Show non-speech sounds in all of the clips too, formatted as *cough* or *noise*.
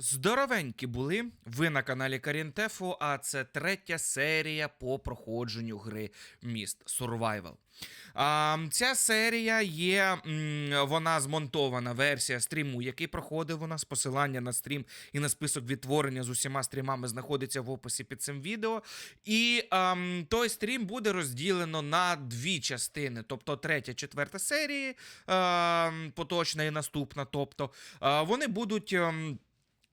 Здоровенькі були. Ви на каналі Карінтефу, а це третя серія по проходженню гри Міст Survival. А, ця серія є, вона змонтована версія стріму, який проходив у нас. Посилання на стрім і на список відтворення з усіма стрімами знаходиться в описі під цим відео. І ам, той стрім буде розділено на дві частини, тобто третя, четверта серії, ам, поточна і наступна. Тобто а, вони будуть.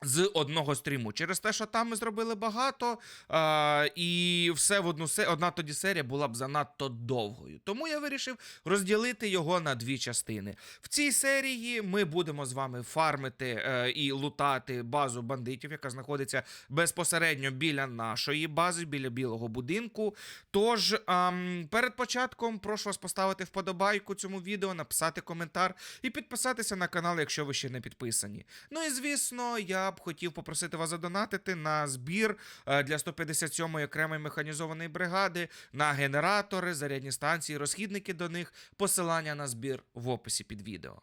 З одного стріму. Через те, що там ми зробили багато, а, і все в одну се... одна тоді серія була б занадто довгою. Тому я вирішив розділити його на дві частини. В цій серії ми будемо з вами фармити е, і лутати базу бандитів, яка знаходиться безпосередньо біля нашої бази, біля білого будинку. Тож ам, перед початком прошу вас поставити вподобайку цьому відео, написати коментар і підписатися на канал, якщо ви ще не підписані. Ну і звісно, я б хотів попросити вас задонатити на збір е, для 157-ї окремої механізованої бригади, на генератори, зарядні станції, розхідники до них. Посилання на збір в описі під відео.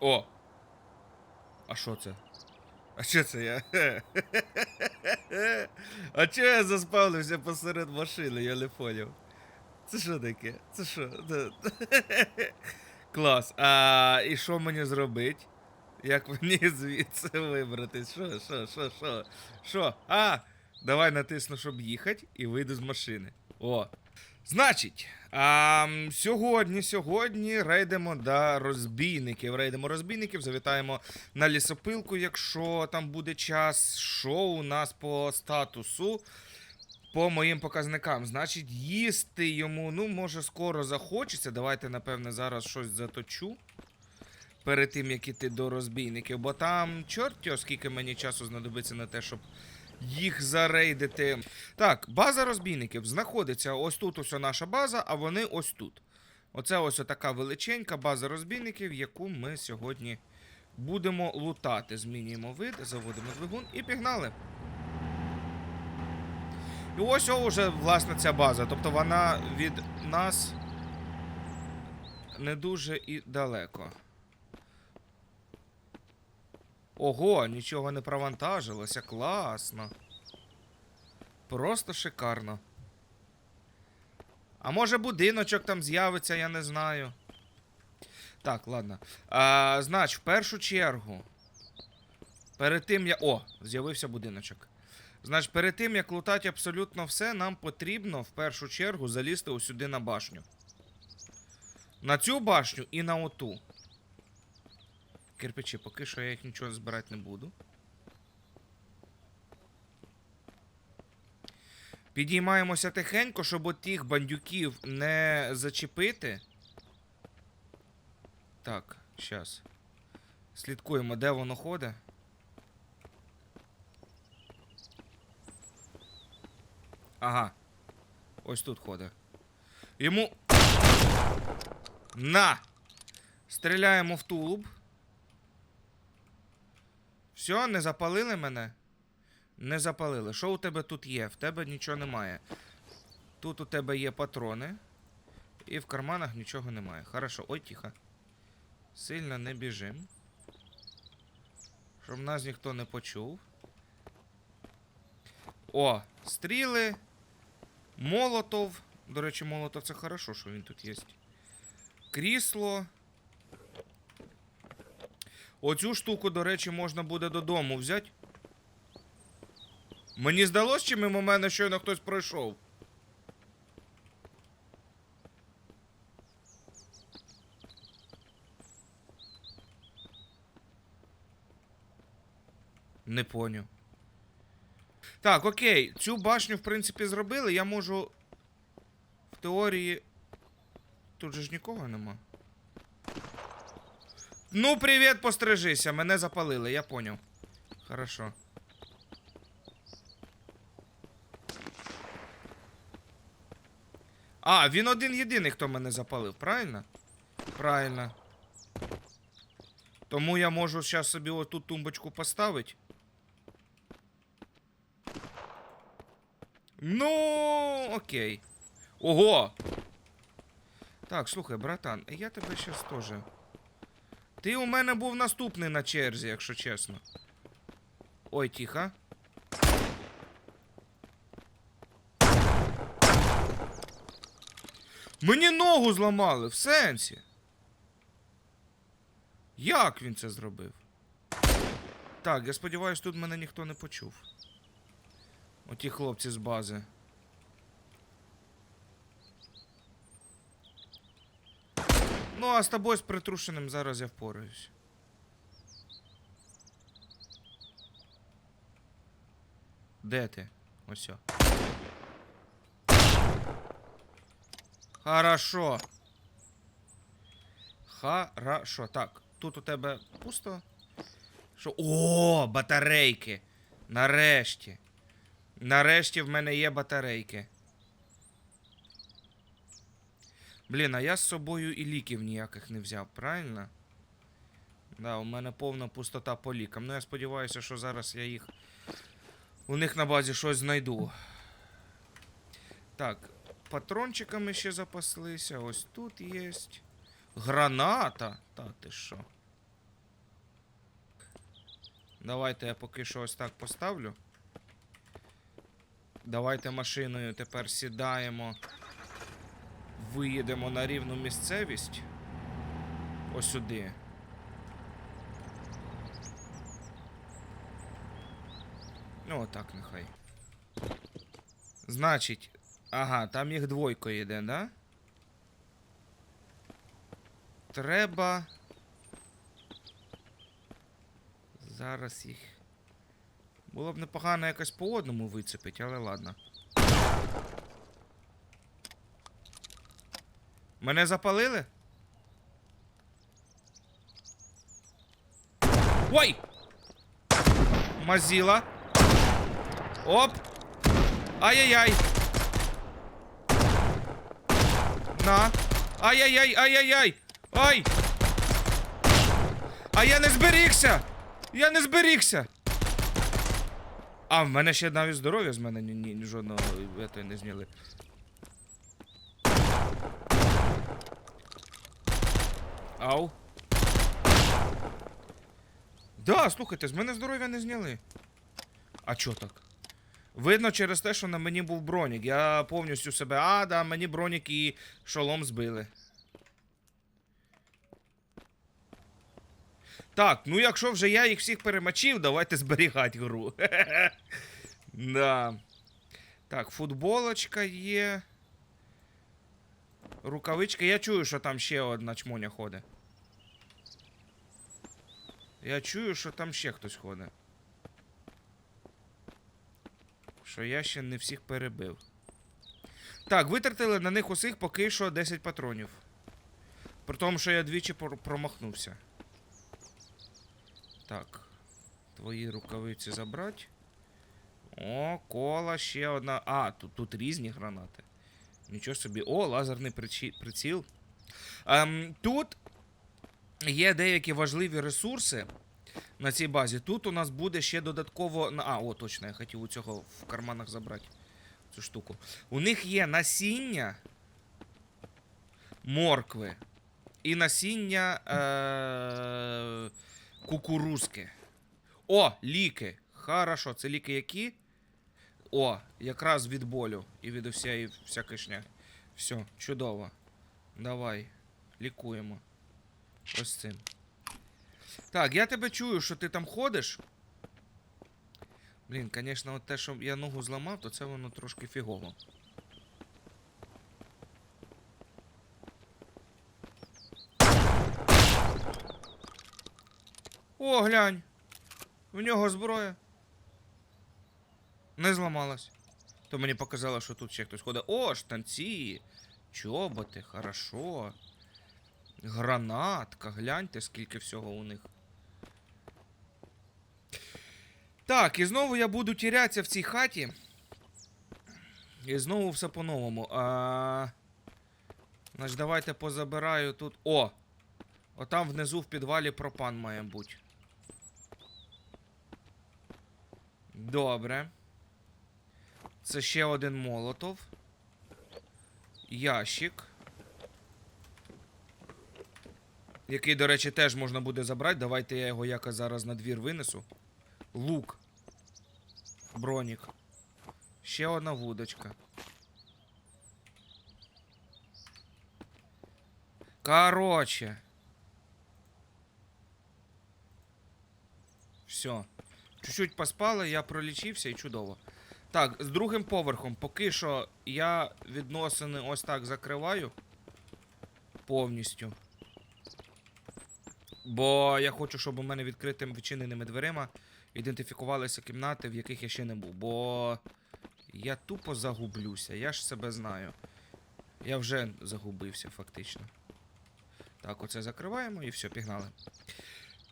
О! А що це? А що це я? *laughs* А чого я заспавнився посеред машини, я не поняв. Це що таке? Це що? *laughs* Клас. А і що мені зробити? Як мені звідси вибратись? Що, що, що, що? Що? А! Давай натисну, щоб їхати, і вийду з машини. О. Значить, а, сьогодні, сьогодні рейдемо до розбійників. Рейдемо розбійників, завітаємо на лісопилку, якщо там буде час. Що у нас по статусу? По моїм показникам. Значить, їсти йому, ну, може, скоро захочеться. Давайте, напевне, зараз щось заточу. Перед тим, як іти до розбійників, бо там чорт скільки мені часу знадобиться на те, щоб їх зарейдити. Так, база розбійників знаходиться ось тут ось наша база, а вони ось тут. Оце ось така величенька база розбійників, яку ми сьогодні будемо лутати. Змінюємо вид, заводимо двигун і пігнали. І ось вже, власне, ця база. Тобто вона від нас не дуже і далеко. Ого, нічого не провантажилося, класно. Просто шикарно. А може будиночок там з'явиться, я не знаю. Так, ладно. А, Знач, в першу чергу. Перед тим я. О, з'явився будиночок. Значить, перед тим, як лутати абсолютно все, нам потрібно в першу чергу залізти ось сюди на башню. На цю башню і на оту. Кирпичі, поки що я їх нічого збирати не буду. Підіймаємося тихенько, щоб от тих бандюків не зачепити. Так, щас. Слідкуємо, де воно ходить. Ага. Ось тут ходить. Йому. На! Стріляємо в тулуб. Все, не запалили мене? Не запалили. Що у тебе тут є? В тебе нічого немає. Тут у тебе є патрони. І в карманах нічого немає. Хорошо, ой, тихо. Сильно не біжим. Щоб нас ніхто не почув. О, стріли. Молотов. До речі, молотов це хорошо, що він тут є. Крісло. Оцю штуку, до речі, можна буде додому взяти. Мені здалося, чи мимо мене щойно хтось пройшов. Не поняв. Так, окей, цю башню, в принципі, зробили. Я можу. В теорії. Тут же ж нікого нема. Ну, привіт, пострижися. Мене запалили, я поняв. Хорошо. А, він один єдиний, хто мене запалив, правильно? Правильно. Тому я можу зараз собі оту тумбочку поставити. Ну, окей. Ого! Так, слухай, братан, я тебе зараз теж Ти у мене був наступний на черзі, якщо чесно. Ой, тихо. Мені ногу зламали, в сенсі. Як він це зробив? Так, я сподіваюся, тут мене ніхто не почув. Оті хлопці з бази. Ну, а з тобою з притрушеним зараз я впораюсь. Де ти? Ось. Хорошо. Хорошо. Так, тут у тебе пусто. Що? О, батарейки. Нарешті. Нарешті в мене є батарейки. Блін, а я з собою і ліків ніяких не взяв, правильно? Да, у мене повна пустота по лікам. Ну я сподіваюся, що зараз я їх. У них на базі щось знайду. Так, патрончиками ще запаслися. Ось тут є. Граната. Та ти що? Давайте я поки що ось так поставлю. Давайте машиною тепер сідаємо. Виїдемо на рівну місцевість. Ось сюди. Ну, отак нехай. Значить, ага, там їх двойко йде, да? Треба. Зараз їх. Було б непогано якось по одному вицепить, але ладно. Мене запалили? Ой! Мазіла. Оп! Ай-яй-яй! На! Ай-яй-яй, ай-яй-яй! Ай! А я не зберігся! Я не зберігся! А, в мене ще навіть здоров'я з мене ні, ні, жодного не зняли. Ау. Да, слухайте, з мене здоров'я не зняли. А чо так? Видно через те, що на мені був бронік. Я повністю себе. А, да, мені бронік і шолом збили. Так, ну якщо вже я їх всіх перемочив, давайте зберігати гру. *laughs* да. Так, футболочка є. Рукавичка. Я чую, що там ще одна чмоня ходить. Я чую, що там ще хтось ходить. Що я ще не всіх перебив. Так, витратили на них усіх поки що 10 патронів. При тому, що я двічі промахнувся. Так. Твої рукавиці забрати. О, кола, ще одна. А, тут, тут різні гранати. Нічого собі. О, лазерний приціл. Ем, тут є деякі важливі ресурси на цій базі. Тут у нас буде ще додатково. А, о, точно, я хотів у цього в карманах забрати цю штуку. У них є насіння моркви і насіння е- кукурузки. О, ліки. Хорошо, це ліки які? О, якраз від болю і від усієї всякої. Все, чудово. Давай, лікуємо. Ось цим. Так, я тебе чую, що ти там ходиш. Блін, звісно, от те, що я ногу зламав, то це воно трошки фігово. О, глянь. В нього зброя. Не зламалась. То мені показало, що тут ще хтось ходить. О, штанці. Чоботи, хорошо. Гранатка, гляньте, скільки всього у них. Так, і знову я буду тірятися в цій хаті. І знову все по-новому. А... Значить, давайте позабираю тут. О! Отам внизу в підвалі пропан має бути. Добре. Це ще один молотов. Ящик. Який, до речі, теж можна буде забрати. Давайте я його якось зараз на двір винесу. Лук. Бронік. Ще одна вудочка. Короче. Все. Чуть-чуть поспали, я пролічився і чудово. Так, з другим поверхом. Поки що я відносини ось так закриваю. Повністю. Бо я хочу, щоб у мене відкритими відчиненими дверима ідентифікувалися кімнати, в яких я ще не був. Бо я тупо загублюся, я ж себе знаю. Я вже загубився, фактично. Так, оце закриваємо і все, пігнали.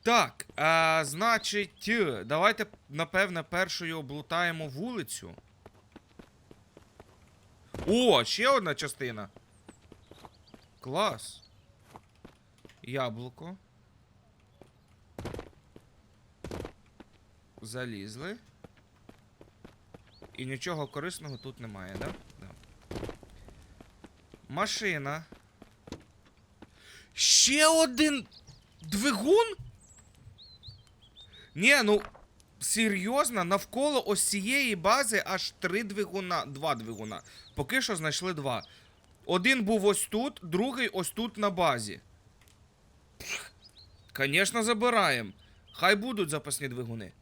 Так, а, значить, давайте, напевне, першою облутаємо вулицю. О, ще одна частина. Клас. Яблуко. Залізли. І нічого корисного тут немає, да? Да. Машина. Ще один двигун? Ні, ну серйозно, навколо ось цієї бази аж три двигуна, два двигуна. Поки що знайшли два. Один був ось тут, другий ось тут на базі. Звісно, забираємо. Хай будуть запасні двигуни.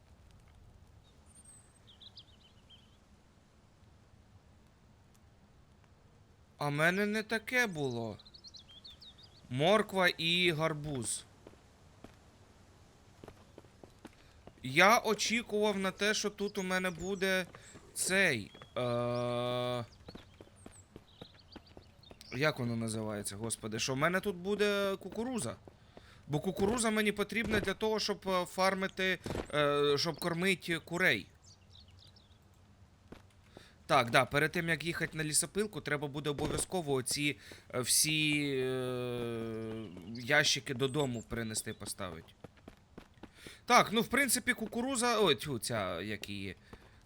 А мене не таке було. Морква і гарбуз. Я очікував на те, що тут у мене буде цей. Е... Як воно називається, господи? Що в мене тут буде кукуруза. Бо кукуруза мені потрібна для того, щоб е, фармити, е, щоб кормити курей. Так, да, перед тим як їхати на лісопилку, треба буде обов'язково оці е, всі е, ящики додому принести поставити. Так, ну в принципі, кукуруза. Ой, тьфу, ця як її.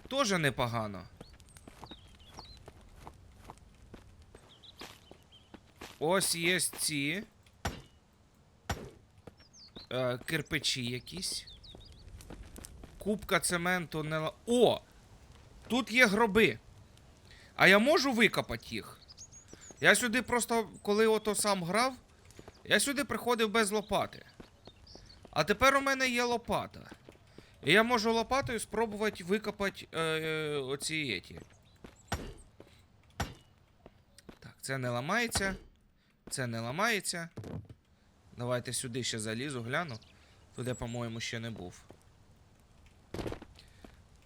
Теж непогано. Ось є ці. Е, кирпичі якісь. Кубка цементу не. О! Тут є гроби. А я можу викопати їх. Я сюди просто, коли ото сам грав, я сюди приходив без лопати. А тепер у мене є лопата. І я можу лопатою спробувати викопати е, е, оці еті. Так, це не ламається. Це не ламається. Давайте сюди ще залізу, гляну. Туди, по-моєму, ще не був.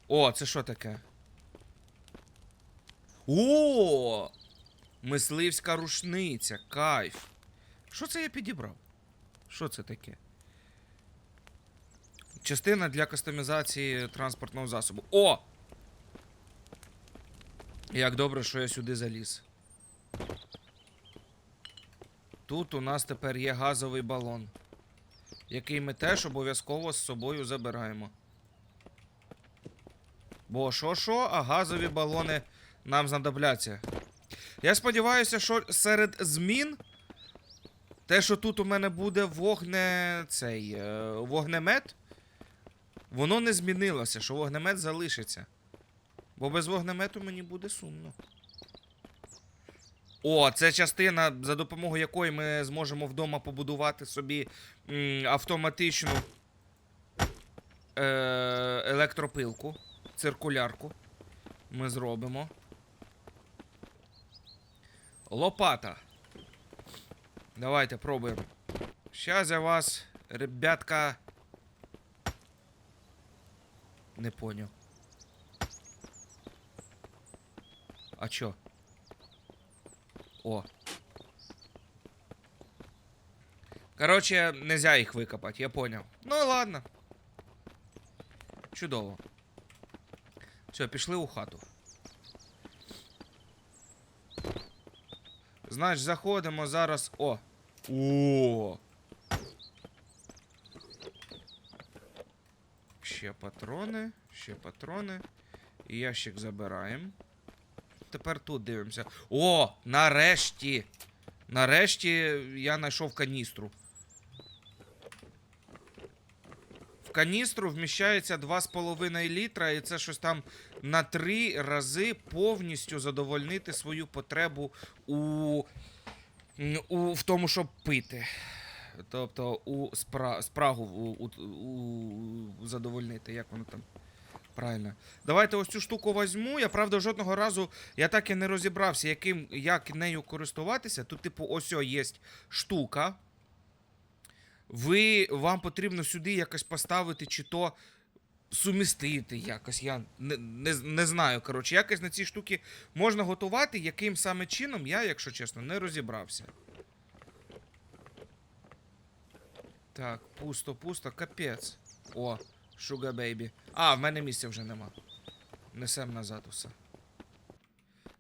О, це що таке? О! Мисливська рушниця, кайф. Що це я підібрав? Що це таке? Частина для кастомізації транспортного засобу. О! Як добре, що я сюди заліз. Тут у нас тепер є газовий балон, який ми теж обов'язково з собою забираємо. Бо що що, а газові балони нам знадобляться. Я сподіваюся, що серед змін. Те, що тут у мене буде вогне. цей. е, вогнемет. Воно не змінилося, що вогнемет залишиться. Бо без вогнемету мені буде сумно. О, це частина, за допомогою якої ми зможемо вдома побудувати собі м, автоматичну е, електропилку, циркулярку. Ми зробимо. Лопата. Давайте пробуємо. Щас я вас, ребятка. Не понял. А чо? О. Короче, нельзя їх викопати, я понял. Ну ладно. Чудово. Все, пішли у хату. Значить, заходимо зараз. О! О! Ще патрони, ще патрони. І ящик забираємо. Тепер тут дивимося. О! Нарешті! Нарешті я знайшов каністру. Каністру вміщається 2,5 літра, і це щось там на 3 рази повністю задовольнити свою потребу у, у в тому, щоб пити. Тобто у спра, спрагу у, у, у, задовольнити, як воно там. Правильно. Давайте ось цю штуку візьму. Я правда жодного разу я так і не розібрався, яким, як нею користуватися. Тут, типу, ось є штука. Ви, вам потрібно сюди якось поставити, чи то сумістити якось. Я не, не, не знаю. Коротше, якось на ці штуки можна готувати, яким саме чином, я, якщо чесно, не розібрався. Так, пусто, пусто, капець. О, Sugar Baby. А, в мене місця вже нема. Несем назад усе.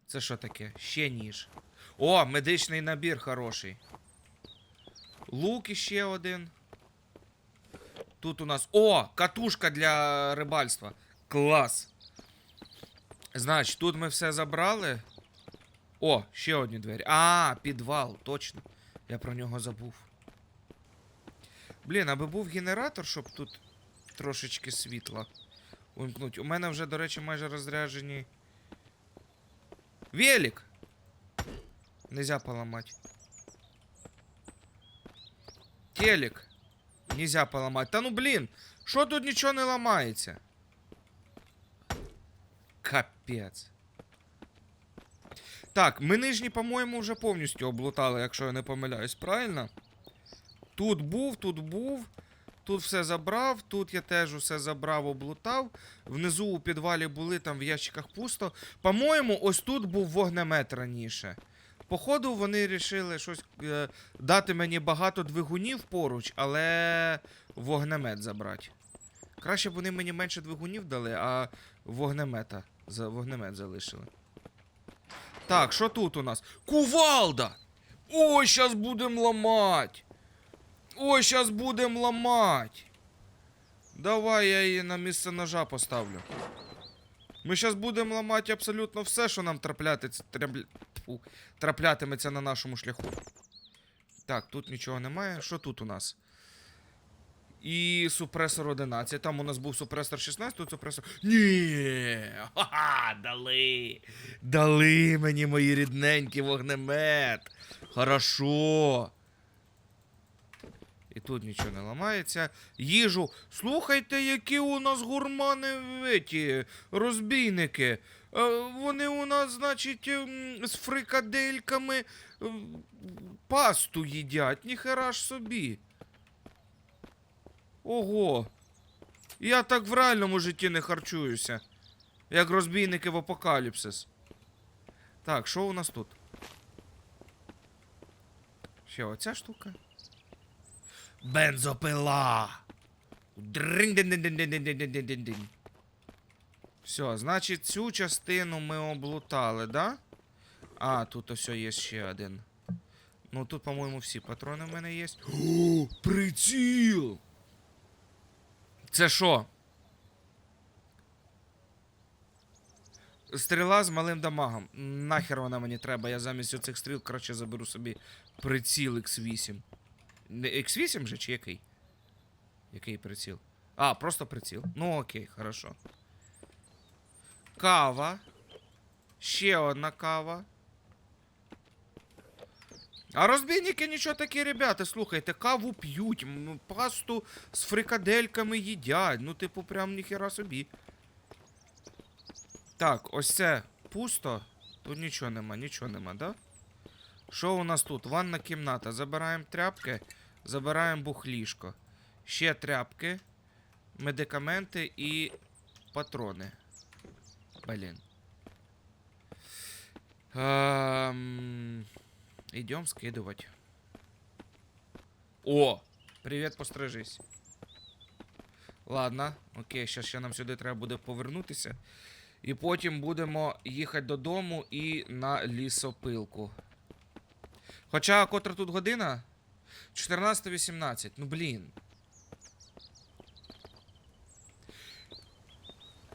Це що таке? Ще ніж. О, медичний набір хороший. Лук іще один. Тут у нас. О! Катушка для рибальства. Клас. Значить, тут ми все забрали. О, ще одні двері. А, підвал, точно. Я про нього забув. Блін, аби був генератор, щоб тут трошечки світла увімкнуть. У мене вже, до речі, майже розряджені. Велик! Нельзя поламати. Телек. Нельзя поламати. Та ну блін, що тут нічого не ламається? Капець. Так, ми нижні, по-моєму, вже повністю облутали, якщо я не помиляюсь, правильно? Тут був, тут був. Тут все забрав, тут я теж усе забрав, облутав. Внизу у підвалі були, там в ящиках пусто. По-моєму, ось тут був вогнемет раніше. Походу, вони вирішили щось е, дати мені багато двигунів поруч, але вогнемет забрати. Краще б вони мені менше двигунів дали, а вогнемета за вогнемет залишили. Так, що тут у нас? Кувалда! Ой, щас будем ламать! Ой, щас будем ламать! Давай я її на місце ножа поставлю. Ми зараз будемо ламати абсолютно все, що нам траплятиметься на нашому шляху. Так, тут нічого немає. Що тут у нас? І супресор 11. Там у нас був супресор 16, тут супресор. Ні! Ха-ха! Дали! Дали мені мої рідненькі вогнемет! Хорошо! І тут нічого не ламається. Їжу. Слухайте, які у нас гурмани ті, розбійники. Е, Вони у нас, значить, ем, з фрикадельками е, пасту їдять. Ніхера ж собі. Ого. Я так в реальному житті не харчуюся. Як розбійники в апокаліпсис. Так, що у нас тут? Ще оця штука. Бензопила. Дринь-дин-дин-дин-дин-дин-дин-дин-дин. Все, значить, цю частину ми облутали, да? А, тут ось є ще один. Ну тут, по-моєму, всі патрони в мене є. О, приціл! Це що? Стріла з малим дамагом. Нахер вона мені треба. Я замість оцих стріл, коротше, заберу собі приціл X8. Не X8 же чи який? Який приціл? А, просто приціл. Ну окей, хорошо. Кава. Ще одна кава. А розбійники нічого такі, ребята, слухайте, каву п'ють, м, пасту з фрикадельками їдять. Ну, типу, прям ніхера собі. Так, ось це пусто. Тут нічого нема, нічого нема, да? Що у нас тут? Ванна кімната. Забираємо тряпки, забираємо бухлішко. Ще тряпки, медикаменти і патрони. Блін. Ем... Идем скидывать. О! Привіт, пострижись. Ладно, окей, зараз ще нам сюди треба буде повернутися. І потім будемо їхати додому і на лісопилку. Хоча котра тут година? 14.18. Ну блін.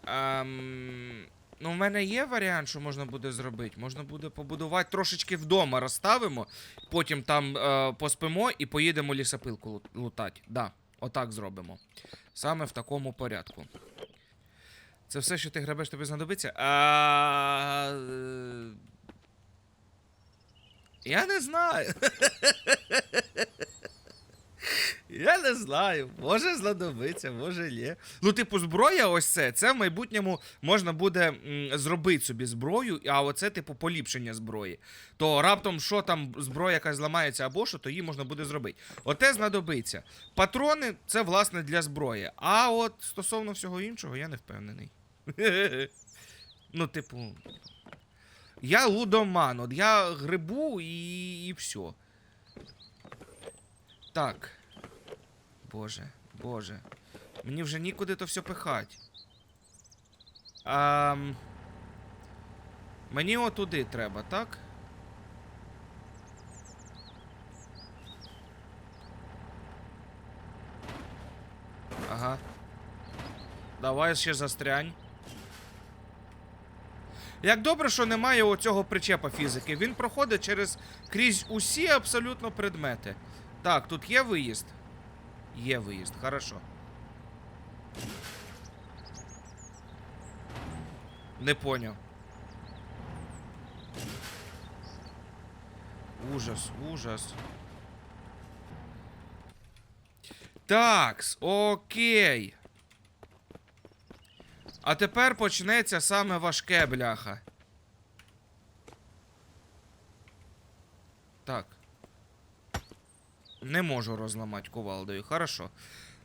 Ем, ну, в мене є варіант, що можна буде зробити. Можна буде побудувати трошечки вдома, розставимо, потім там е, поспимо і поїдемо лісопилку лутати. Да, Отак зробимо. Саме в такому порядку. Це все, що ти грабеш, тобі знадобиться? А... Я не знаю. *laughs* Я не знаю. Може знадобиться, може ні. Ну, типу, зброя, ось це. Це в майбутньому можна буде м, зробити собі зброю, а оце, типу, поліпшення зброї. То раптом, що там зброя якась зламається або що, то її можна буде зробити. Оте знадобиться. Патрони це, власне, для зброї. А от стосовно всього іншого, я не впевнений. *laughs* Ну, типу. Я лудоман, от я грибу і, і все. Так. Боже, боже. Мені вже нікуди то все пихать. А, мені отуди треба, так? Ага. Давай ще застрянь. Як добре, що немає оцього причепа фізики. Він проходить через крізь усі абсолютно предмети. Так, тут є виїзд. Є виїзд, хорошо. Не поняв. Ужас, ужас. Такс, окей. А тепер почнеться саме важке, бляха. Так. Не можу розламати кувалдою. Хорошо.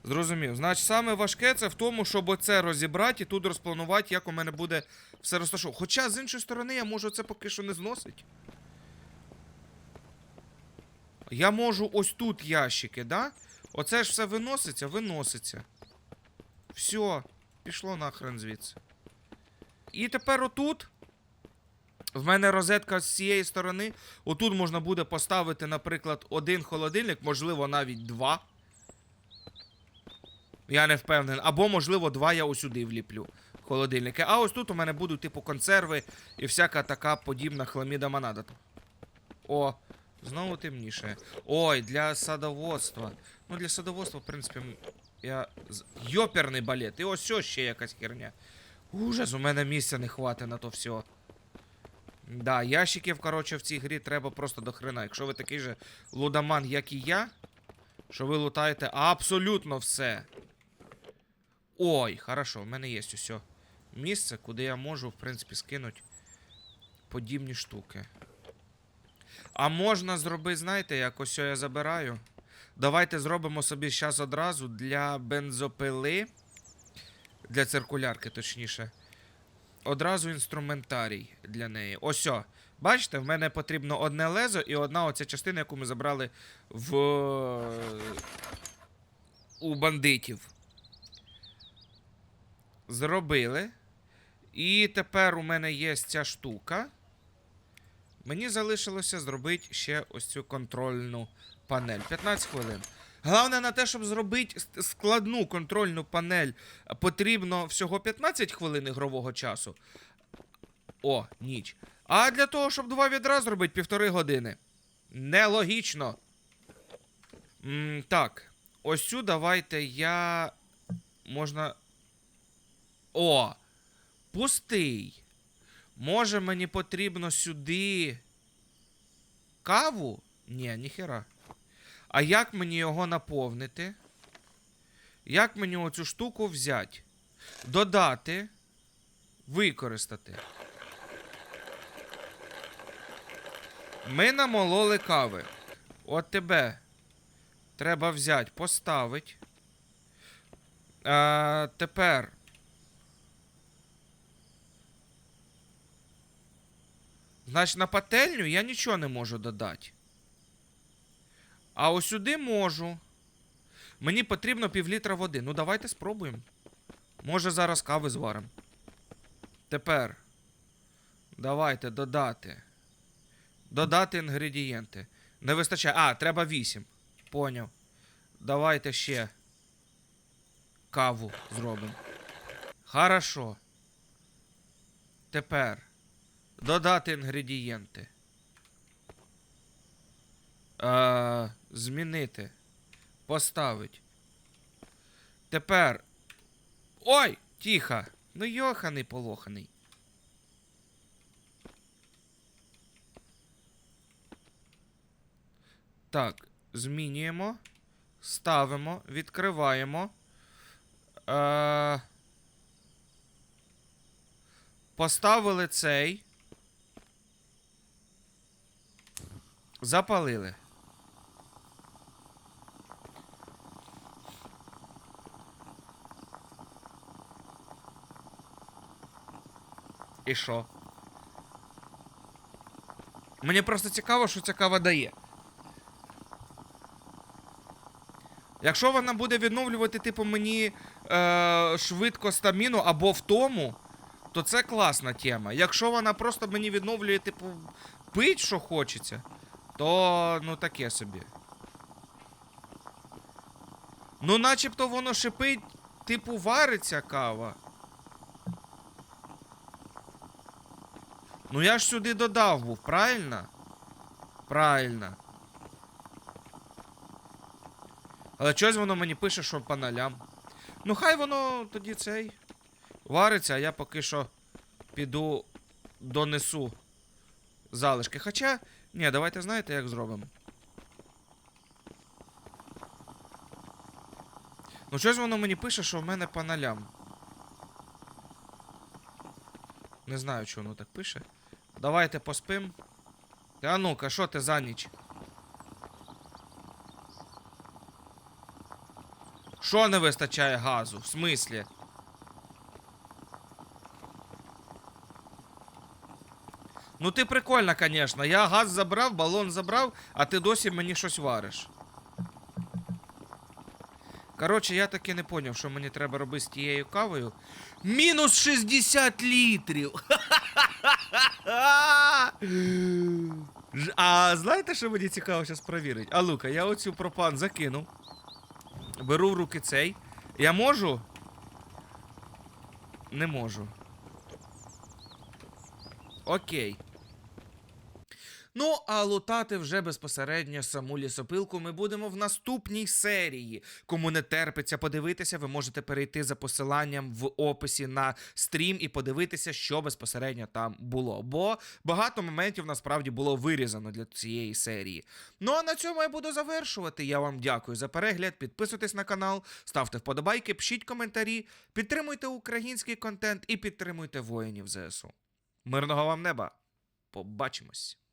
Зрозумів. Значить, саме важке це в тому, щоб оце розібрати і тут розпланувати, як у мене буде все розташовано. Хоча, з іншої сторони, я можу це поки що не зносити. Я можу ось тут ящики, да? Оце ж все виноситься, виноситься. Все, пішло нахрен звідси. І тепер отут. В мене розетка з цієї сторони. Отут можна буде поставити, наприклад, один холодильник, можливо, навіть два. Я не впевнений. Або, можливо, два я ось сюди вліплю холодильники. А ось тут у мене будуть, типу, консерви і всяка така подібна хламіда монада. О, знову темніше. Ой, для садоводства. Ну, для садоводства, в принципі, я. Йоперний балет. І ось ось ще якась херня. Ужас, у мене місця не хватить на то все. Да, ящиків, коротше, в цій грі треба просто до хрена. Якщо ви такий же лудоман, як і я, що ви лутаєте абсолютно все. Ой, хорошо, в мене є усе місце, куди я можу, в принципі, скинути подібні штуки. А можна зробити, знаєте, як ось я забираю. Давайте зробимо собі зараз одразу для бензопили. Для циркулярки, точніше. Одразу інструментарій для неї. Ось. Бачите, в мене потрібно одне лезо і одна оця частина, яку ми забрали в. у бандитів. Зробили. І тепер у мене є ця штука. Мені залишилося зробити ще ось цю контрольну панель. 15 хвилин. Головне на те, щоб зробити складну контрольну панель, потрібно всього 15 хвилин ігрового часу. О, ніч. А для того, щоб два відра зробити півтори години. Нелогічно. М, так. Ось цю давайте я. Можна. О! Пустий. Може мені потрібно сюди. Каву? Ні, ніхера. А як мені його наповнити? Як мені оцю штуку взяти? Додати. Використати. Ми намололи кави. От тебе треба взяти, поставити. А, тепер. Значить, на пательню я нічого не можу додати. А ось сюди можу. Мені потрібно півлітра води. Ну, давайте спробуємо. Може, зараз кави зваримо. Тепер. Давайте додати. Додати інгредієнти. Не вистачає. А, треба 8. Поняв. Давайте ще. Каву зробимо. Хорошо. Тепер. Додати інгредієнти. Е, змінити. Поставить. Тепер. Ой! Тихо! Ну йоханий полоханий. Так, змінюємо. Ставимо, відкриваємо. Е... Поставили цей. Запалили. І що? Мені просто цікаво, що ця кава дає. Якщо вона буде відновлювати, типу, мені е, швидко стаміну або втому, то це класна тема. Якщо вона просто мені відновлює, типу, пить, що хочеться, то ну таке собі. Ну, начебто воно шипить, типу, вариться кава. Ну я ж сюди додав був, правильно? Правильно. Але щось воно мені пише, що по нулям. Ну хай воно тоді цей вариться, а я поки що піду донесу залишки. Хоча, ні, давайте знаєте, як зробимо. Ну щось воно мені пише, що в мене по нулям. Не знаю, чого воно так пише. Давайте поспим. А ну-ка, що ти за ніч? Що не вистачає газу? В смислі? Ну ти прикольна, конечно. Я газ забрав, балон забрав, а ти досі мені щось вариш. Коротше, я таки не поняв, що мені треба робити з тією кавою. Мінус 60 літрів! А знаєте, що мені цікаво зараз провірити? А Лука, я оцю пропан закинув. Беру в руки цей. Я можу? Не можу. Окей. Ну, а лутати вже безпосередньо саму лісопилку ми будемо в наступній серії. Кому не терпиться подивитися, ви можете перейти за посиланням в описі на стрім і подивитися, що безпосередньо там було. Бо багато моментів насправді було вирізано для цієї серії. Ну а на цьому я буду завершувати. Я вам дякую за перегляд. Підписуйтесь на канал, ставте вподобайки, пишіть коментарі, підтримуйте український контент і підтримуйте воїнів ЗСУ. Мирного вам неба! Побачимось!